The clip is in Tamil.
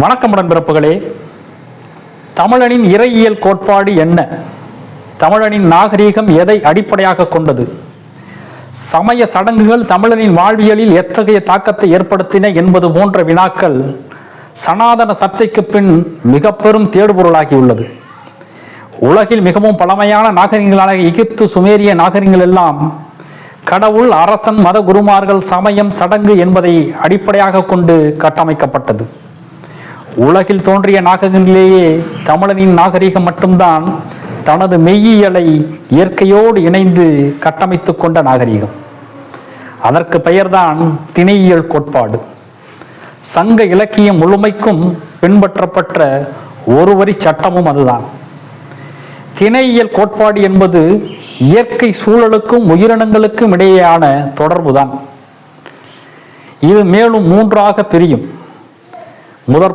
வணக்கம் உடன்பிறப்புகளே தமிழனின் இறையியல் கோட்பாடு என்ன? தமிழனின் நாகரீகம் எதை அடிப்படையாக கொண்டது? சமய சடங்குகள் தமிழனின் வாழ்வியலில் எத்தகைய தாக்கத்தை ஏற்படுத்தின என்பது போன்ற வினாக்கள் சனாதன சர்ச்சைக்கு பின் மிக பெரும் தேடுபொருளாகியுள்ளது. உலகில் மிகவும் பழமையான நாகரிகங்களான எகிப்து சுமேரிய நாகரிகங்கள் எல்லாம் கடவுள் அரசன் மத குருமார்கள் சமயம் சடங்கு என்பதை அடிப்படையாக கொண்டு கட்டமைக்கப்பட்டது. உலகில் தோன்றிய நாகங்களிலேயே தமிழனின் நாகரிகம் மட்டும்தான் தனது மெய்யியலை இயற்கையோடு இணைந்து கட்டமைத்துக் கொண்ட நாகரிகம். அதற்கு பெயர்தான் திணையியல் கோட்பாடு. சங்க இலக்கியம் முழுமைக்கும் பின்பற்றப்பட்ட ஒரு வரி சட்டமும் அதுதான். திணையியல் கோட்பாடு என்பது இயற்கை சூழலுக்கும் உயிரினங்களுக்கும் இடையேயான தொடர்புதான். இது மேலும் மூன்றாக பிரியும். முதற்